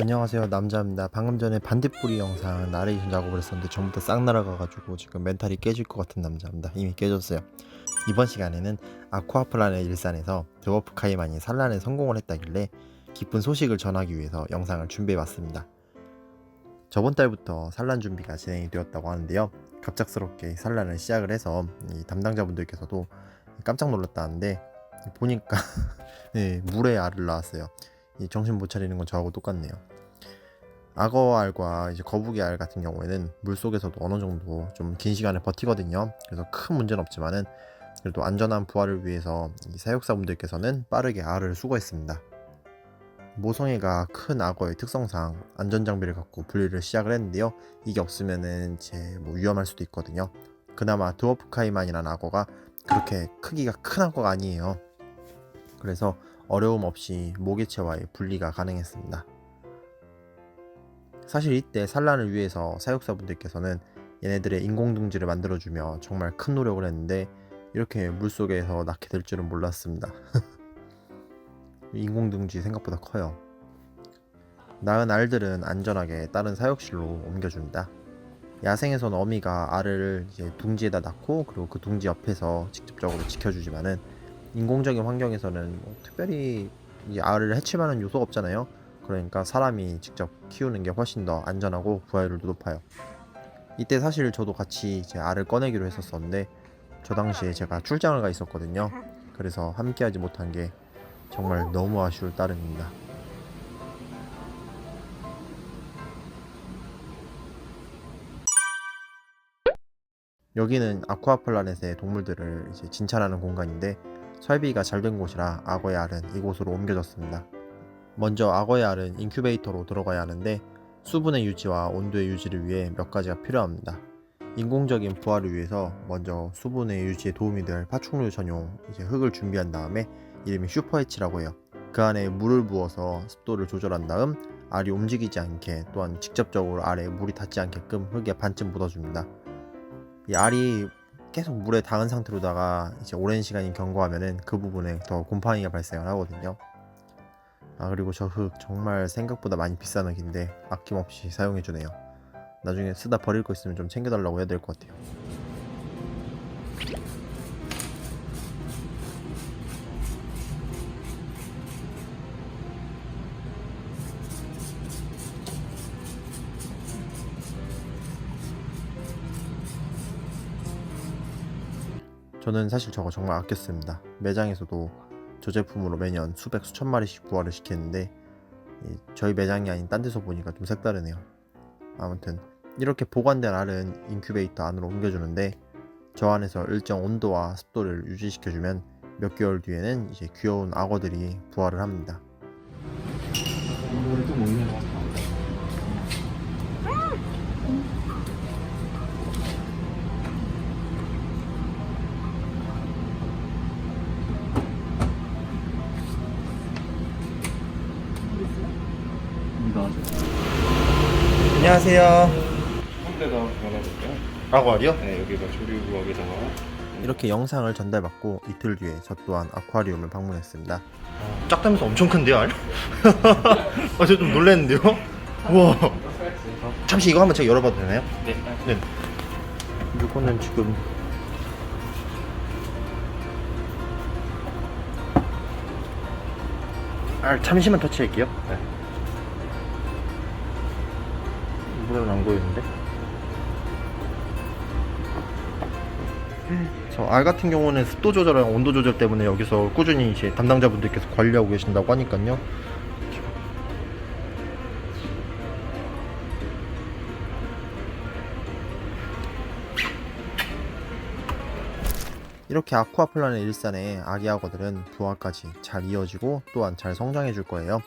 안녕하세요. 남자입니다. 방금 전에 반딧불이 영상 나레이션 작업을 했었는데 전부 다 싹 날아가가지고 지금 멘탈이 깨질 것 같은 남자입니다. 이미 깨졌어요. 이번 시간에는 아쿠아플란의 일산에서 드워프 카이만이 산란에 성공을 했다길래 기쁜 소식을 전하기 위해서 영상을 준비해봤습니다. 저번 달부터 산란 준비가 진행이 되었다고 하는데요. 갑작스럽게 산란을 시작을 해서 이 담당자분들께서도 깜짝 놀랐다는데 보니까 네, 물에 알을 낳았어요 이 정신 못 차리는 건 저하고 똑같네요. 악어 알과 이제 거북이 알 같은 경우에는 물 속에서도 어느 정도 좀 긴 시간을 버티거든요. 그래서 큰 문제는 없지만은 그래도 안전한 부활을 위해서 이 사육사분들께서는 빠르게 알을 수거했습니다. 모성애가 큰 악어의 특성상 안전 장비를 갖고 분리를 시작을 했는데요. 이게 없으면은 이제 뭐 위험할 수도 있거든요. 그나마 드워프 카이만이라는 악어가 그렇게 크기가 큰 악어가 아니에요. 그래서 어려움 없이 모개체와의 분리가 가능했습니다. 사실 이때 산란을 위해서 사육사분들께서는 얘네들의 인공둥지를 만들어주며 정말 큰 노력을 했는데 이렇게 물속에서 낳게 될 줄은 몰랐습니다. 인공둥지 생각보다 커요. 낳은 알들은 안전하게 다른 사육실로 옮겨줍니다. 야생에서는 어미가 알을 이제 둥지에다 낳고 그리고 그 둥지 옆에서 직접적으로 지켜주지만은 인공적인 환경에서는 뭐 특별히 이 알을 해칠 만한 요소가 없잖아요. 그러니까 사람이 직접 키우는 게 훨씬 더 안전하고 부하율도 높아요. 이때 사실 저도 같이 이제 알을 꺼내기로 했었었는데 저 당시에 제가 출장을 가 있었거든요. 그래서 함께하지 못한 게 정말 너무 아쉬울 따름입니다. 여기는 아쿠아플라넷의 동물들을 이제 진찰하는 공간인데 설비가 잘 된 곳이라 악어의 알은 이곳으로 옮겨졌습니다. 먼저 악어의 알은 인큐베이터로 들어가야 하는데 수분의 유지와 온도의 유지를 위해 몇 가지가 필요합니다. 인공적인 부화를 위해서 먼저 수분의 유지에 도움이 될 파충류 전용 이제 흙을 준비한 다음에 이름이 슈퍼해치라고 해요. 그 안에 물을 부어서 습도를 조절한 다음 알이 움직이지 않게 또한 직접적으로 알에 물이 닿지 않게끔 흙에 반쯤 묻어줍니다. 이 알이 계속 물에 닿은 상태로다가 이제 오랜 시간이 경과하면은 그 부분에 더 곰팡이가 발생을 하거든요. 아 그리고 저 흙 정말 생각보다 많이 비싼 흙인데 아낌없이 사용해 주네요. 나중에 쓰다 버릴 거 있으면 좀 챙겨달라고 해야 될 것 같아요. 저는 사실 저거 정말 아꼈습니다. 매장에서도 저 제품으로 매년 수백 수천 마리씩 부화를 시키는데 이 저희 매장이 아닌 딴 데서 보니까 좀 색다르네요. 아무튼 이렇게 보관된 알은 인큐베이터 안으로 옮겨주는데 저 안에서 일정 온도와 습도를 유지시켜주면 몇 개월 뒤에는 이제 귀여운 악어들이 부화를 합니다. 안녕하세요. 열어볼까요? 악어 알이요? 네, 여기가 조류구역에다가 이렇게 영상을 전달받고 이틀 뒤에 저 또한 아쿠아리움을 방문했습니다. 짝다면서 엄청 큰데요, 알? 아, 저 좀 놀랐는데요? 우와. 잠시 이거 한번 제가 열어봐도 되나요? 네. 네. 이거는 지금 아 잠시만 터치할게요. 네. 물은 안 보이는데. 저 알 같은 경우는 습도 조절이랑 온도 조절 때문에 여기서 꾸준히 이제 담당자분들께서 관리하고 계신다고 하니까요. 이렇게 아쿠아플라넷 일산의 아기 악어들은 부화까지 잘 이어지고 또한 잘 성장해 줄 거예요.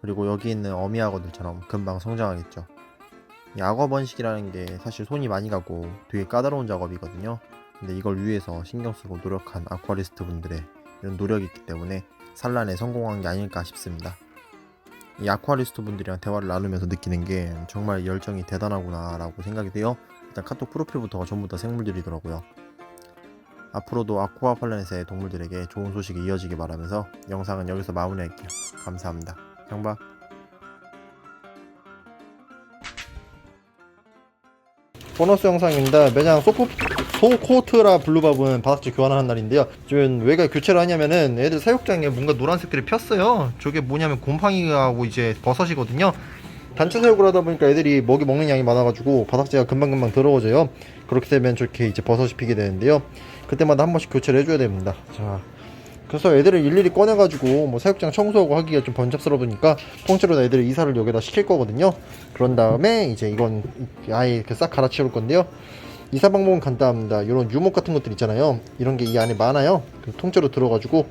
그리고 여기 있는 어미 악어들처럼 금방 성장하겠죠. 이 악어 번식이라는 게 사실 손이 많이 가고 되게 까다로운 작업이거든요. 근데 이걸 위해서 신경 쓰고 노력한 아쿠아리스트 분들의 이런 노력이 있기 때문에 산란에 성공한 게 아닐까 싶습니다. 이 아쿠아리스트 분들이랑 대화를 나누면서 느끼는 게 정말 열정이 대단하구나 라고 생각이 돼요. 일단 카톡 프로필부터가 전부 다 생물들이더라고요. 앞으로도 아쿠아플라넷의 동물들에게 좋은 소식이 이어지길 바라면서 영상은 여기서 마무리할게요. 감사합니다. 평바. 보너스 영상입니다. 매장 소코, 소코트라 블루밥은 바닥재 교환하는 날인데요. 지금 왜 교체를 하냐면은 애들 사육장에 뭔가 노란색들이 폈어요. 저게 뭐냐면 곰팡이하고 이제 버섯이거든요. 단체 사육을 하다 보니까 애들이 먹이 먹는 양이 많아가지고 바닥재가 금방금방 더러워져요. 그렇게 되면 저렇게 이제 버섯이 피게 되는데요. 그때마다 한 번씩 교체를 해줘야 됩니다. 자, 그래서 애들을 일일이 꺼내가지고 뭐 사육장 청소하고 하기가 좀 번잡스러우니까 통째로 다 애들을 이사를 여기다 시킬 거거든요. 그런 다음에 이제 이건 아예 이렇게 싹 갈아치울 건데요. 이사 방법은 간단합니다. 이런 유목 같은 것들 있잖아요. 이런 게 이 안에 많아요. 그 통째로 들어가지고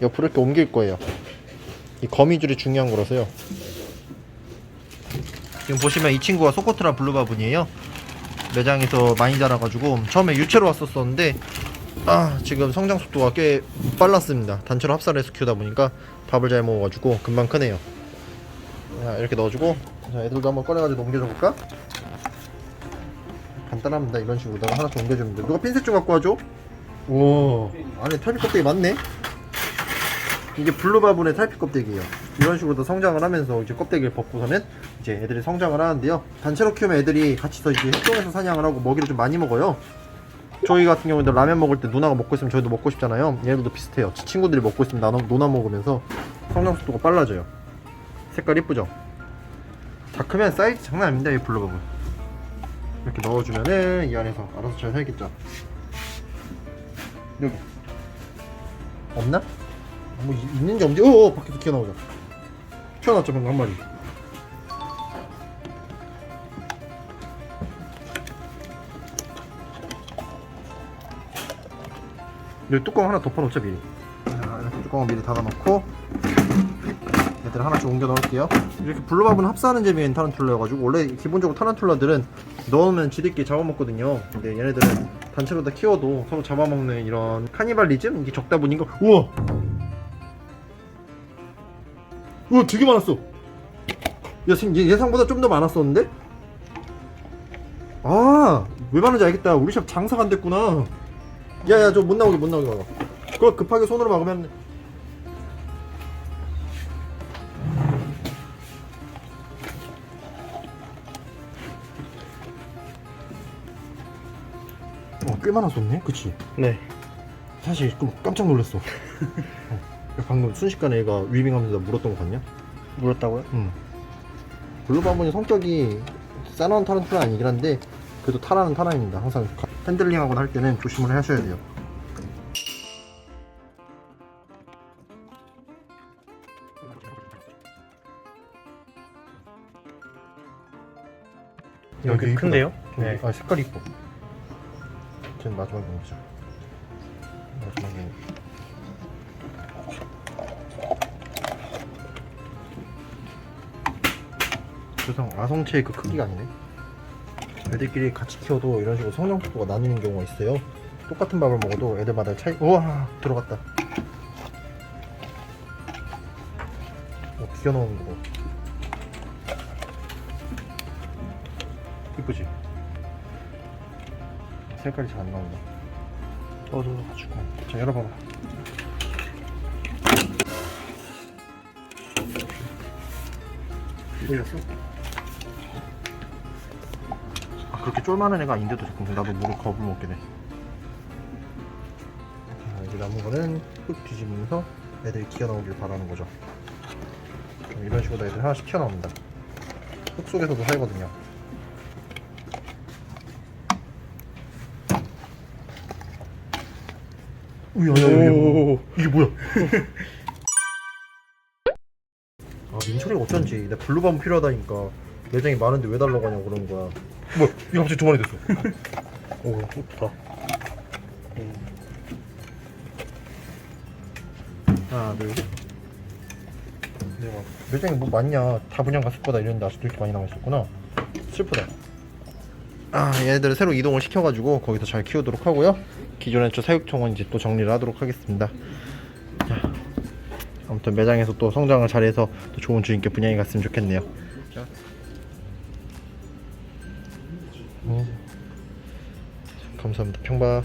옆으로 이렇게 옮길 거예요. 이 거미줄이 중요한 거라서요. 지금 보시면 이 친구가 소코트라 블루바분이에요. 매장에서 많이 자라가지고 처음에 유체로 왔었었는데 아 지금 성장 속도가 꽤 빨랐습니다. 단체로 합사를 해서 키우다 보니까 밥을 잘 먹어가지고 금방 크네요. 자 이렇게 넣어주고 자 애들도 한번 꺼내가지고 옮겨줘 볼까? 간단합니다. 이런 식으로 다가 하나씩 옮겨주면 돼. 누가 핀셋 좀 갖고 와줘? 오 안에 탈피 껍데기 많네. 이게 블루바분의 탈피 껍데기예요. 이런 식으로 더 성장을 하면서 이제 껍데기를 벗고서는 이제 애들이 성장을 하는데요. 단체로 키우면 애들이 같이서 이제 협동해서 사냥을 하고 먹이를 좀 많이 먹어요. 저희 같은 경우에도 라면 먹을 때 누나가 먹고 있으면 저희도 먹고 싶잖아요. 얘들도 비슷해요. 지- 친구들이 먹고 있으면 나눠 누나 먹으면서 성장 속도가 빨라져요. 색깔 이쁘죠? 다 크면 사이즈 장난 아닙니다. 이 블루버블. 이렇게 넣어주면은 이 안에서 알아서 잘 살겠죠. 여기 없나? 뭐 이- 있는지 없는지 어 밖에서 튀어나오자. 튀어나왔죠 방금 한 마리. 여기 뚜껑 하나 덮어놓자 미리. 자, 이렇게 뚜껑을 미리 닫아놓고 얘들 하나씩 옮겨 넣을게요. 이렇게 블루밥은 합사하는 재미엔 타란툴라여가지고 원래 기본적으로 타란툴라들은 넣으면 지들끼리 잡아먹거든요. 근데 얘네들은 단체로 다 키워도 서로 잡아먹는 이런 카니발리즘? 이게 적다 보니까 우와! 우와 되게 많았어! 야 지금 얘- 예상보다 좀 더 많았었는데? 아왜 많은지 알겠다. 우리 샵 장사가 안 됐구나 야야 저 못 나오게 못 나오게 막아 그거 급하게 손으로 막으면 어, 꽤 많았었네 그치? 네. 사실 좀 깜짝 놀랐어 어, 방금 순식간에 얘가 위빙하면서 물었던 거 봤냐? 물었다고요? 응 블루바본이 성격이 싸나운 타란툴라 아니긴 한데 그래도 타라는 타라입니다 항상 핸들링하거나 할 때는 조심을 하셔야 돼요 여기 이쁘다. 큰데요? 네. 아 색깔 이뻐 쟤는 마지막에 보자 마지막에 조상 아성체의 그 크기가 아니네 애들끼리 같이 키워도 이런 식으로 성장 속도가 나뉘는 경우가 있어요. 똑같은 밥을 먹어도 애들마다 차이 우와 들어갔다. 어 기어 넣는 거. 이쁘지? 색깔이 잘 안 나온다. 떠져가지고. 자 열어봐봐. 열렸어? 아 그렇게 쫄만한 애가 아닌데도 자꾸 나도 물을 겁을 먹게 돼. 자, 이제 남은 거는 흙 뒤집으면서 애들이 튀어나오길 바라는 거죠. 이런 식으로 애들 하나씩 튀어나옵니다. 흙 속에서도 살거든요. 오. 이게 뭐야? 아 민철이가 어쩐지 내 블루밤 필요하다니까 매장이 많은데 왜 달라고 하냐고 그러는 거야. 뭐야 이거 갑자기 두 마리 됐어. 오 좋다 하나 둘셋. 내가 매장에 뭐 많냐. 다 분양 갔을 거다 이랬는데 아직도 이렇게 많이 남아있었구나. 슬프다. 아 얘네들을 새로 이동을 시켜가지고 거기서 잘 키우도록 하고요. 기존의 저 사육청은 이제 또 정리를 하도록 하겠습니다. 자, 아무튼 매장에서 또 성장을 잘해서 또 좋은 주인께 분양이 갔으면 좋겠네요. 자. 음. 감사합니다 평박